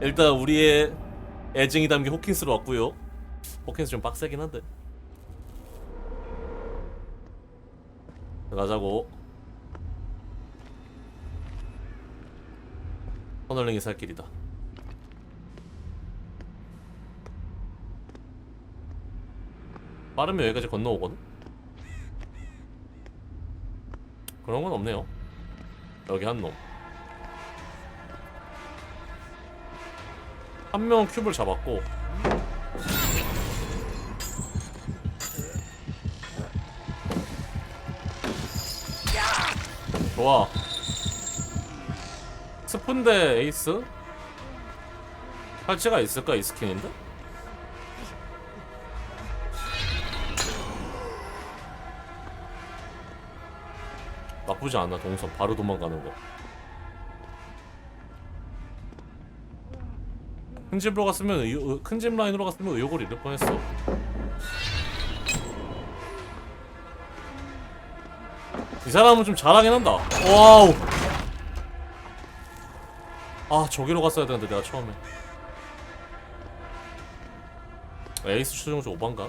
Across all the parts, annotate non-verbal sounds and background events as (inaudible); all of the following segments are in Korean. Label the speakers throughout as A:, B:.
A: 일단 우리의 애증이 담긴 호킨스로 왔고요. 호킨스 좀 빡세긴 한데. 가자고. 터널링이 살 길이다. 빠르면 여기까지 건너오거든? 그런 건 없네요. 여기 한 놈. 한 명은 큐브를 잡았고 좋아 스푼 대 에이스? 팔찌가 있을까 이 스킨인데? 나쁘지 않아 동선 바로 도망가는 거 큰 집으로 갔으면 의- 큰 집 라인으로 갔으면 의욕을 잃을 뻔했어. 이 사람은 좀 잘하긴 한다. 와우. 아 저기로 갔어야 되는데 내가 처음에. 에이스 추종자 5반가?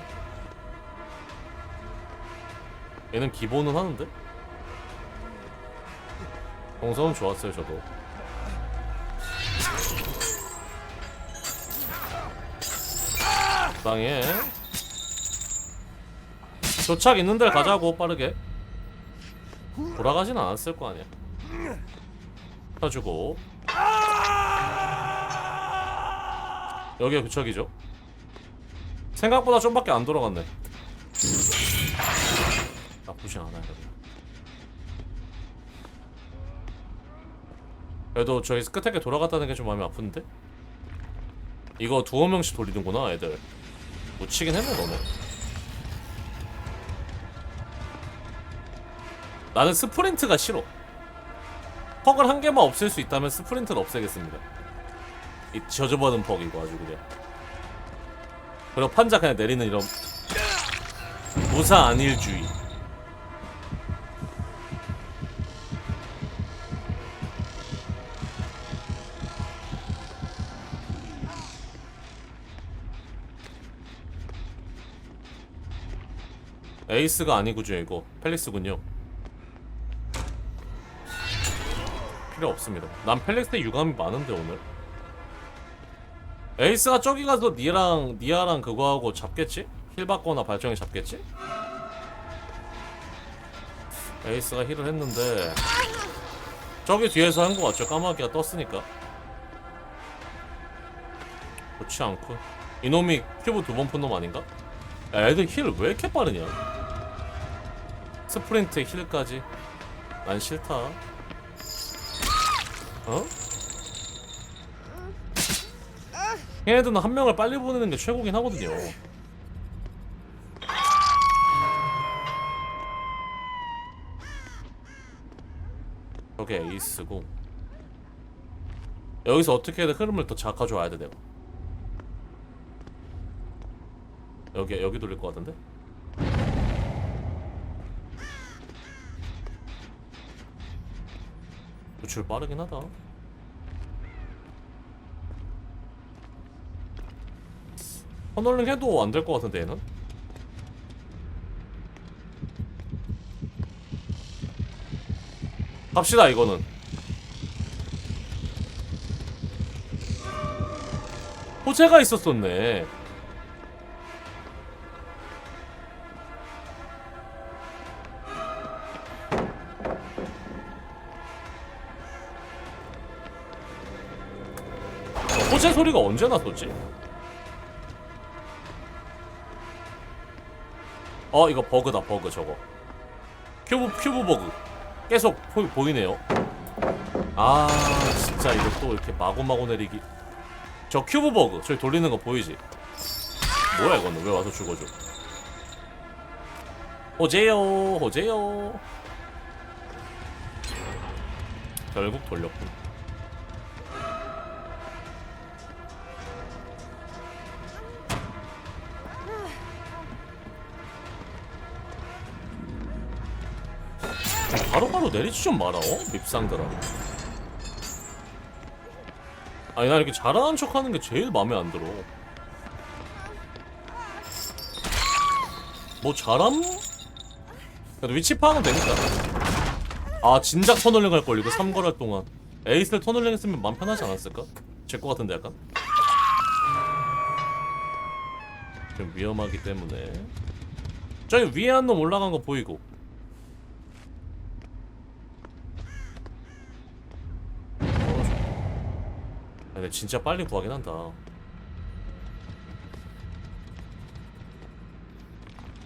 A: 얘는 기본은 하는데? 동선은 좋았어요 저도. 적당해 도착 있는 데를 가자고 빠르게. 돌아가진 않았을 거 아니야. 펴주고. 여기가 교척이죠. 생각보다 좀밖에 안 돌아갔네. 나쁘지 않아요. 그래도. 저희 끝에 돌아갔다는 게 좀 마음이 아픈데? 이거 두어 명씩 돌리는구나 애들 묻히긴 했네 너네 나는 스프린트가 싫어. 퍽을 한 개만 없앨 수 있다면 스프린트를 없애겠습니다. 이 저주받은 퍽 이거 아주 그냥. 그리고 판자 그냥 내리는 이런 무사 안일주의 에이스가 아니구죠 이거 펠릭스군요 필요 없습니다 난 펠릭스에 유감이 많은데 오늘 에이스가 저기 가서 니랑 니아랑 그거 하고 잡겠지? 힐 받거나 발정이 잡겠지? 에이스가 힐을 했는데 저기 뒤에서 한 거 같죠? 까마귀가 떴으니까 좋지 않고 이놈이 큐브 두 번 푼 놈 아닌가? 야, 애들 힐 왜 이렇게 빠르냐? 스프린트 힐까지? 난 싫다. 어? 얘네들은 한 명을 빨리 보내는 게 최고긴 하거든요. 저게 에이스고. 여기서 어떻게든 흐름을 더 잡아줘야 돼 내가. 여기 여기 돌릴 것 같은데? 노출 빠르긴 하다. 터널링 해도 안 될 것 같은데 얘는? 갑시다 이거는. 호재가 있었었네. 소리가 언제 났었지? 어 이거 버그다 버그 저거. 큐브 큐브 버그. 계속 보, 보이네요. 아 진짜 이거 또 이렇게 마구마구 내리기. 저 큐브 버그 저기 돌리는 거 보이지? 뭐야 이거는? 왜 와서 죽어줘? 호재요 호재요. 결국 돌렸군 내리지 좀 마라 어? 밉상들아. 아니 나 이렇게 잘하는 척 하는 게 제일 마음에 안 들어. 뭐 잘함? 그래도 위치 파악은 되니까. 아 진작 터널링 할걸 이거 3걸 할 동안. 에이스를 터널링 했으면 마음 편하지 않았을까? 제 거 같은데 약간? 좀 위험하기 때문에. 저기 위에 한 놈 올라간 거 보이고 아, 근데 진짜 빨리 구하긴 한다.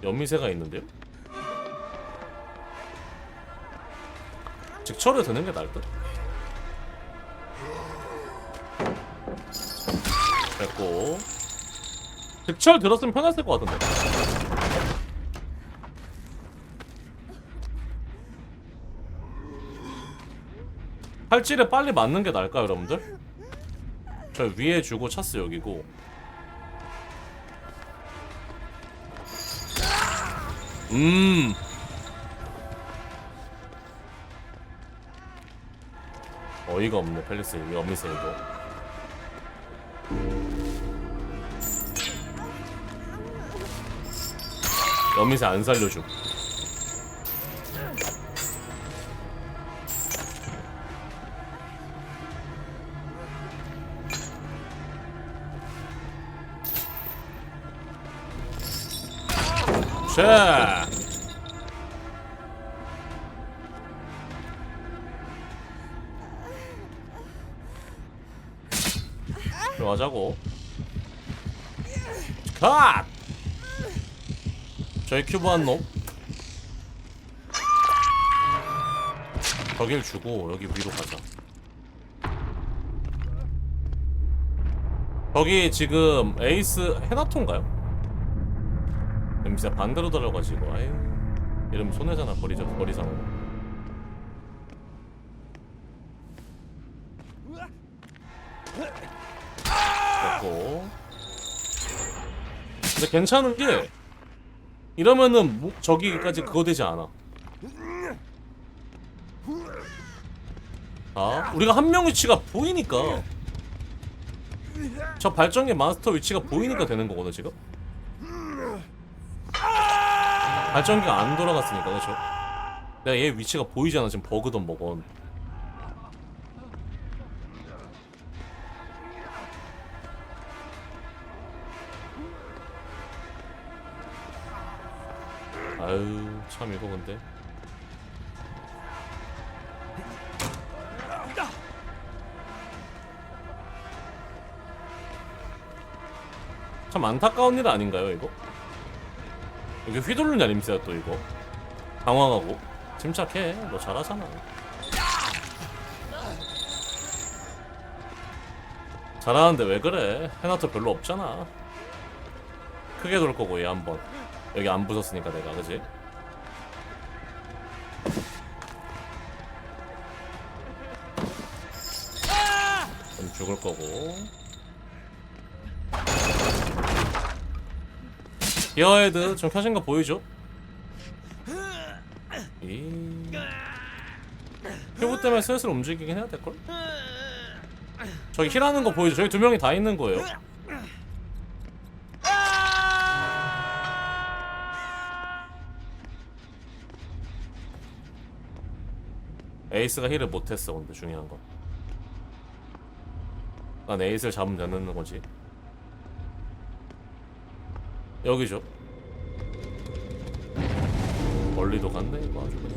A: 연미새가 있는데요? 직철을 드는 게 나을 듯? 됐고 직철 들었으면 편했을 것 같은데 팔찌를 빨리 맞는 게 나을까요 여러분들? 저 위에 주고 차스 여기고. 음. 어이가 없네 펠리스. 여기 어미세 이거 여미세 안 살려줘 자. 들어가자고. 컷! 저희 큐브 한 놈. 저길 주고 여기 위로 가자. 거기 지금 에이스 헤나토인가요? 냄새 반대로 달려가지고 아유. 이러면 손해잖아 버리자 버리잖아 됐고. 근데 괜찮은 게 이러면은 뭐- 저기까지 그거 되지 않아. 아 우리가 한 명 위치가 보이니까. 저 발전기 마스터 위치가 보이니까 되는 거거든 지금 발전기가 안 돌아갔으니까 그렇죠 내가 얘 위치가 보이잖아 지금 버그던 뭐건. 아유 참 이거 근데. 참 안타까운 일 아닌가요 이거? 이게 휘둘르는 아님새야 또 이거. 당황하고. 침착해. 너 잘하잖아. 잘하는데 왜 그래? 헤나토 별로 없잖아. 크게 돌 거고 얘 한번. 여기 안 부쉈으니까 내가 그지? 좀 죽을 거고 기어헤드 좀 켜진 거 보이죠? 이 큐브 때문에 슬슬 움직이긴 해야 될걸? 저기 힐하는 거 보이죠? 저기 두 명이 다 있는 거예요 에이스가 힐을 못했어 근데 중요한 건난 에이스를 잡으면 되는 거지 여기죠. 멀리도 갔네 이거 아주 그냥.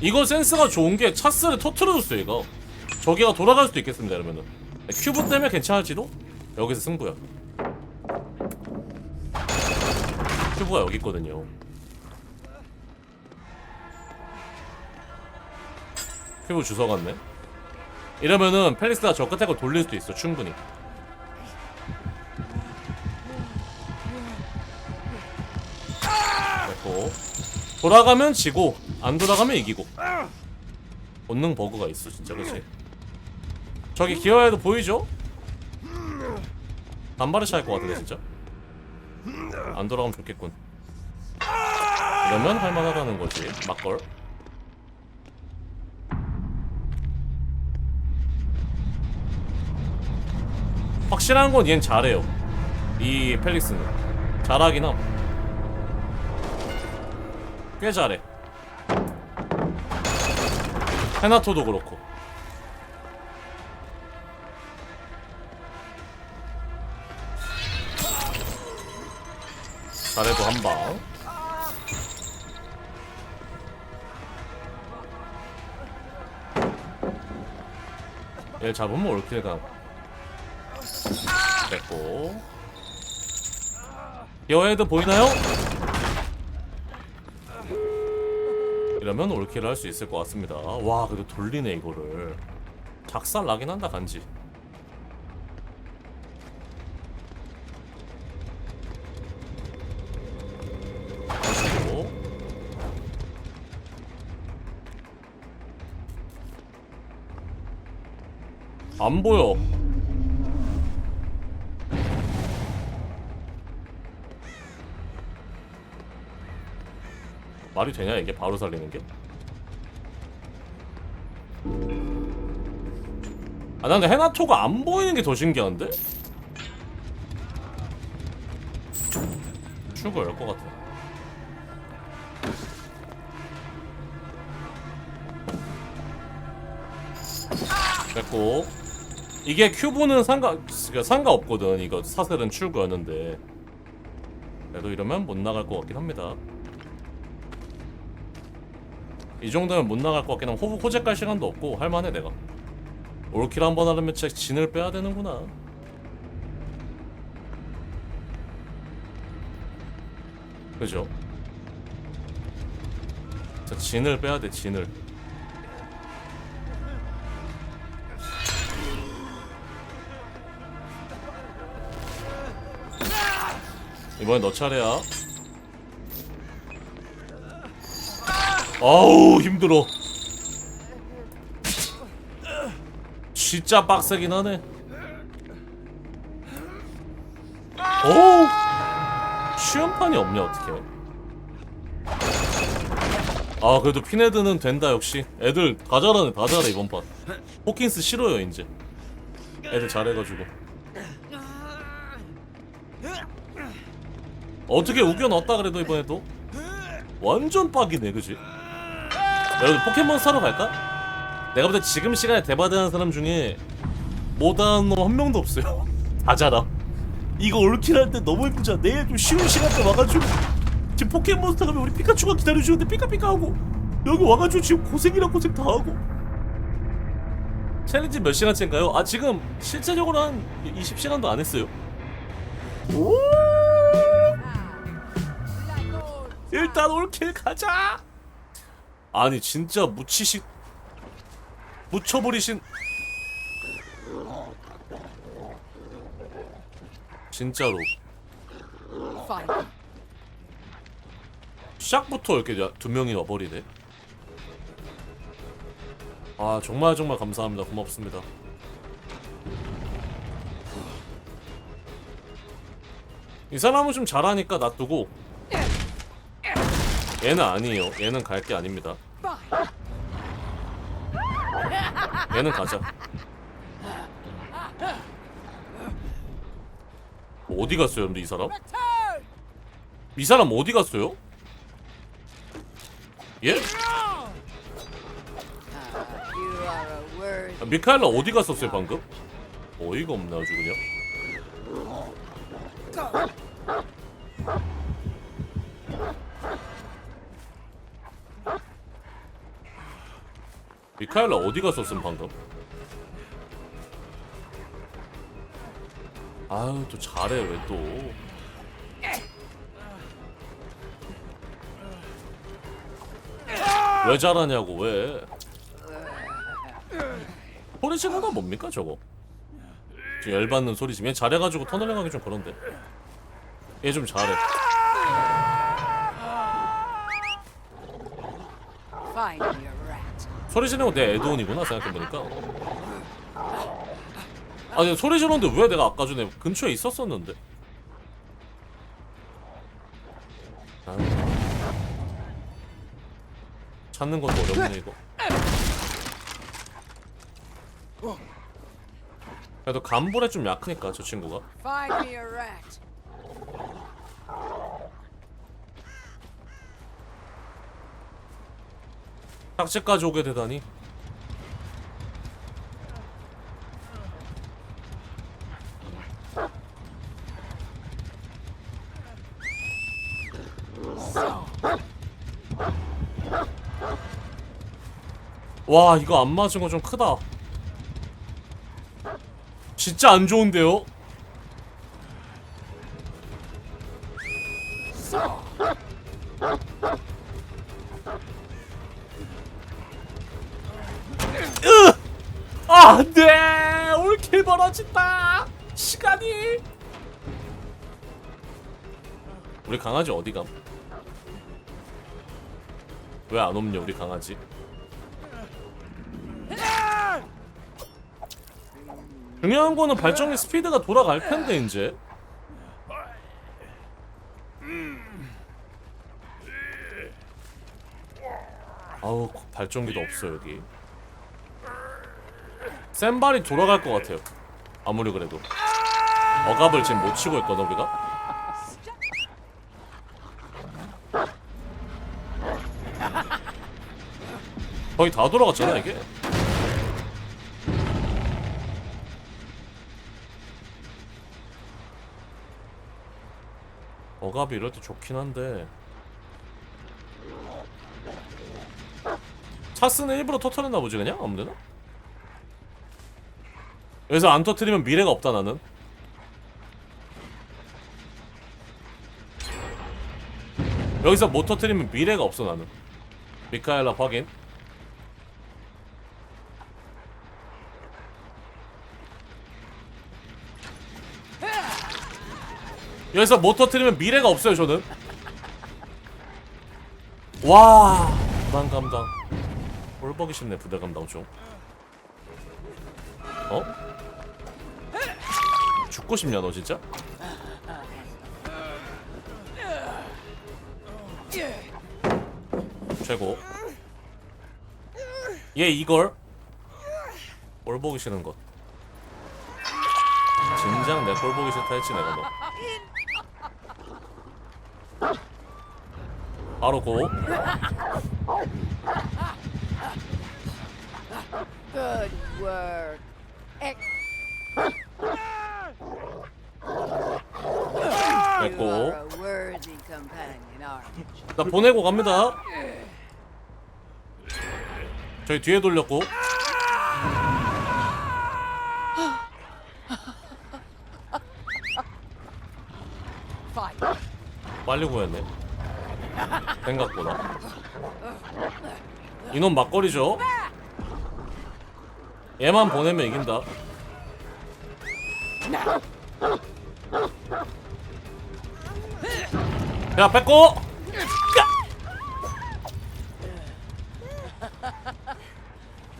A: 이거 센스가 좋은 게 차스를 터트려줬어 이거 저기가 돌아갈 수도 있겠습니다 이러면은. 큐브 때문에 괜찮을지도? 여기서 승부야. 큐브가 여기 있거든요. 큐브 주워 갔네. 이러면은 펠리스가 저 끝에 거 돌릴 수도 있어 충분히 돌아가면 지고 안 돌아가면 이기고. 본능 버그가 있어 진짜. 그치? 저기 기어에도 보이죠? 단발에 차일 것 같은데 진짜? 안 돌아가면 좋겠군. 이러면 할만하다는 거지 막걸. 확실한 건 얜 잘해요. 이 펠릭스는. 잘하긴 함. 꽤 잘해. 헤나토도 그렇고. 잘해도 한 방. 얘 잡으면 올킬 가. 됐고. 여헤드 보이나요? 이러면 올킬을 할 수 있을 것 같습니다. 와, 그래도 돌리네 이거를. 작살 나긴 한다 간지. 그리고 안 보여. 말이 되냐 이게 바로 살리는 게? 아, 난 근데 헤나토가 안 보이는 게 더 신기한데? 출구 열것 같아. 됐고 이게 큐브는 상가 그러니까 상가없거든. 이거 사슬은 출구였는데 그래도 이러면 못 나갈 것 같긴 합니다. 이 정도면 못 나갈 것 같긴 하면 호부 호재 깔 시간도 없고 할만해 내가. 올킬 한 번 하려면 진짜 진을 빼야 되는구나. 그죠? 자 진을 빼야 돼 진을. 이번엔 너 차례야. 아우 힘들어. 진짜 빡세긴 하네. 오 쉬운 판이 없냐 어떻게? 아 그래도 피네드는 된다 역시. 애들 다 잘하네 다 잘해 이번 판. 호킨스 싫어요 이제. 애들 잘해가지고. 어떻게 우겨 넣었다 그래도 이번에도 완전 빡이네 그지? 여러분 포켓몬 사러 갈까? 내가 볼 때 지금 시간에 대바대하는 사람 중에 못하는 놈 한 명도 없어요. (laughs) 다 잘함 이거 올킬 할때 너무 예쁘잖아 내일 좀 쉬운 시간대 와가지고 지금 포켓몬스터 가면 우리 피카츄가 기다려주는데 피카피카 하고 여기 와가지고 지금 고생이랑 고생 다 하고. 챌린지 몇 시간째인가요? 아 지금 실제적으로 한 20시간도 안 했어요. 오! 일단 올킬 가자. 아니 진짜 묻히시 묻혀버리신 진짜로. 시작부터 이렇게 야- 두 명이 와버리네. 아 정말 정말 감사합니다. 고맙습니다. 이 사람은 좀 잘하니까 놔두고 얘는 아니에요. 얘는 갈 게 아닙니다. 얘는 가자. 어디 갔어요, 근데 이 사람? 이 사람 어디 갔어요? 예? 아, 미카엘라 어디 갔었어요 방금? 어이가 없네 아주 그냥 미카엘라 어디 갔었음 방금? 아유 또 잘해 왜 또? 왜 잘하냐고 왜? 소리 지르는 건 뭡니까 저거? 지금 열받는 소리 지금 얘 잘해가지고 터널링 하기 좀 그런데 얘 좀 잘해 소리 지르는 건내 에드온이구나 생각해보니까. 아니 소리 지르는데 왜 내가 아까 전에 근처에 있었었는데? 아유. 찾는 것도 어렵네 이거. 그래도 간볼에 좀 약하니까 저 친구가 탁지까지 오게 되다니 와 이거 안 맞은 거 좀 크다 진짜 안 좋은데요? 올킬 벌어진다! 시간이! 우리 강아지 어디 감? 왜안 없냐, 우리 강아지? 중요한 거는 발전기 스피드가 돌아갈 텐데, 이제. 아우, 발전기도 없어, 여기. 센 발이 돌아갈 것 같아요. 아무리 그래도. 억압을 지금 못 치고 있거든 우리가. 거의 다 돌아갔잖아 이게. 억압이 이럴 때 좋긴 한데 차스는 일부러 터트렸나 보지 그냥 아무데나? 여기서 안 터트리면 미래가 없다 나는. 여기서 못 터트리면 미래가 없어 나는. 미카엘라 확인. 여기서 못 터트리면 미래가 없어요 저는. 와 부담 감당. 꼴보기 쉽네 부담 감당 좀 어? 죽고 싶냐 너 진짜? 최고 얘 이걸 꼴 보기 싫은 것 진작 내 꼴 보기 싫다 했지 내가 너 바로 고.
B: Ex- you
A: 됐고? 나 보내고 갑니다. 저희 뒤에 돌렸고. 빨리 구했네. 생각보다. 이놈 막걸리죠? 얘만 보내면 이긴다 야 뺏고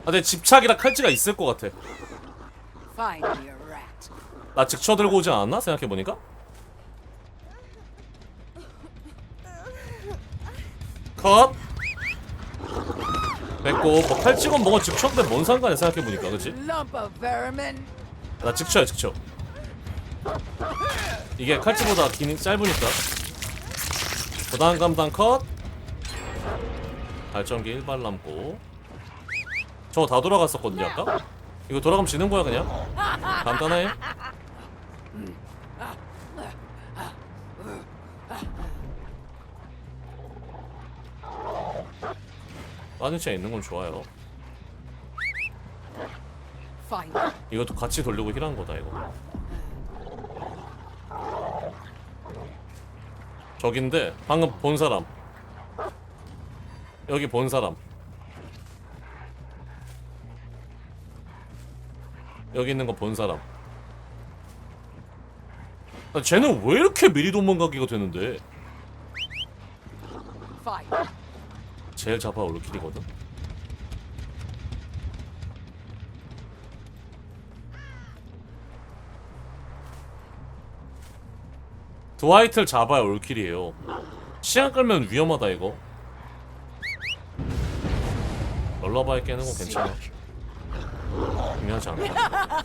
A: 아, 내 집착이라 칼찌가 있을 것 같아. 나 직쳐 들고 오지 않았나? 생각해보니까? 컷! 됐고 뭐 칼찍은 뭐가 직쳐인데 뭔 상관이야 생각해보니까 그치? 나 직쳐야 직쳐 이게 칼찌보다 긴 짧으니까 부담 감당 컷 발전기 1발 남고 저거 다 돌아갔었거든요 아까? 이거 돌아가면 지는 거야 그냥 간단해 빠니치에 있는 건 좋아요. 이것도 같이 돌리고 힐한 거다 이거. 저긴데 방금 본 사람. 여기 본 사람. 여기 있는 거 본 사람. 아, 쟤는 왜 이렇게 미리 도망가기가 되는데? 제일 잡아 올 킬이거든. 드와이트를 잡아야 올킬이에요. 시간 끌면 위험하다 이거. 롤러바이 깨는 건 괜찮아. 중요하지 않아.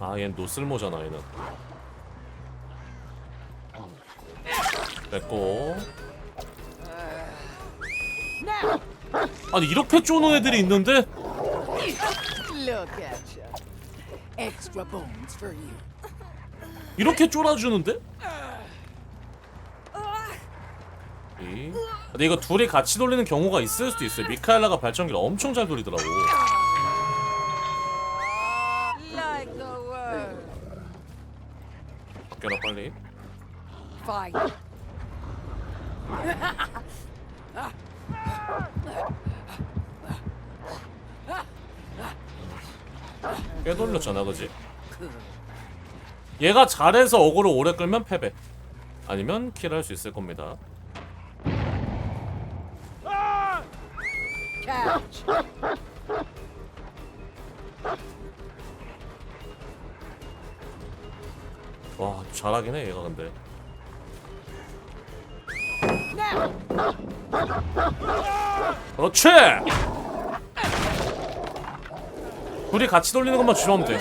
A: 아얜 노쓸모잖아 얘는. 됐고. 아니 이렇게 쪼는 애들이 있는데?
B: Extra bones for you.
A: 이렇게 쫄아주는데? 이. 근데 이거 둘이 같이 돌리는 경우가 있을 수도 있어요. 미카엘라가 발전기를 엄청 잘 돌리더라고. 꽤 돌렸잖아, 그지? 얘가 잘해서 어그로 오래 끌면 패배. 아니면 킬할 수 있을 겁니다. 와, 잘하긴 해, 얘가 근데. 그렇지! 둘이 같이 돌리는 것만 주면 돼.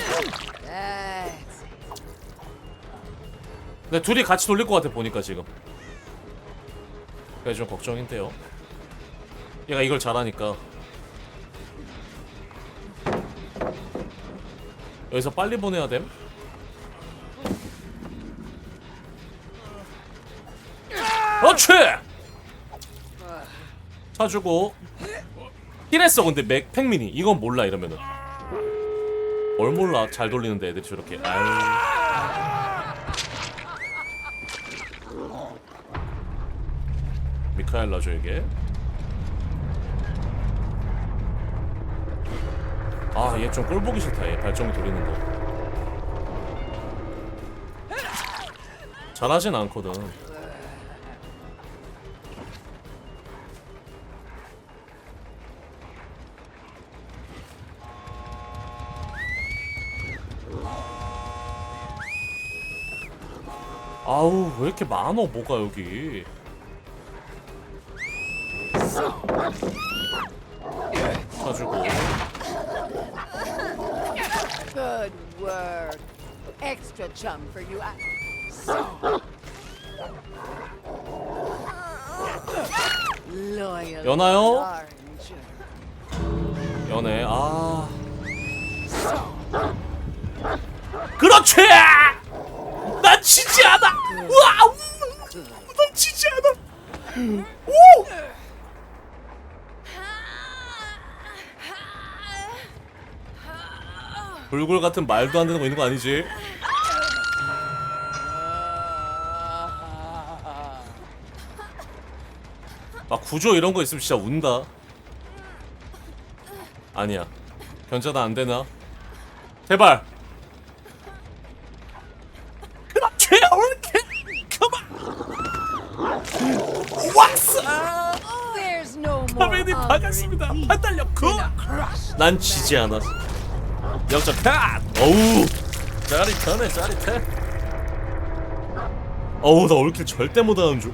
A: 근데 둘이 같이 돌릴 것 같아 보니까 지금. 그게 좀 걱정인데요. 얘가 이걸 잘하니까. 여기서 빨리 보내야 됨. 그렇지! 차주고 힐했어 근데 맥 팽민이 이건 몰라 이러면은 뭘 몰라 잘 돌리는데 애들이 저렇게. 아유. 미카엘라죠 이게. 아 얘 좀 꼴보기 싫다. 얘 발전기 돌리는 거. 잘하진 않거든 아우 왜 이렇게 많어 뭐가 여기 사주고
B: good work. Extra chum for you. I-. Loyal.
A: 연아요?
B: aren't you?
A: 연애 아 그렇지 난 지지 않아 와우 난 지지 않아 오 불굴 같은 말도 안 되는 거 있는 거 아니지? 막 구조 이런 거 있으면 진짜 운다. 아니야. 견자다 안 되나? 제발! 그렇지 이렇게 그만! 왔어!
B: Thee
A: 한달렸고
B: than a crushed.
A: 난 지지 않아 역전. 컷 어우. 짜릿하네 짜릿해. 어우 나 올킬 절대 못하는 줄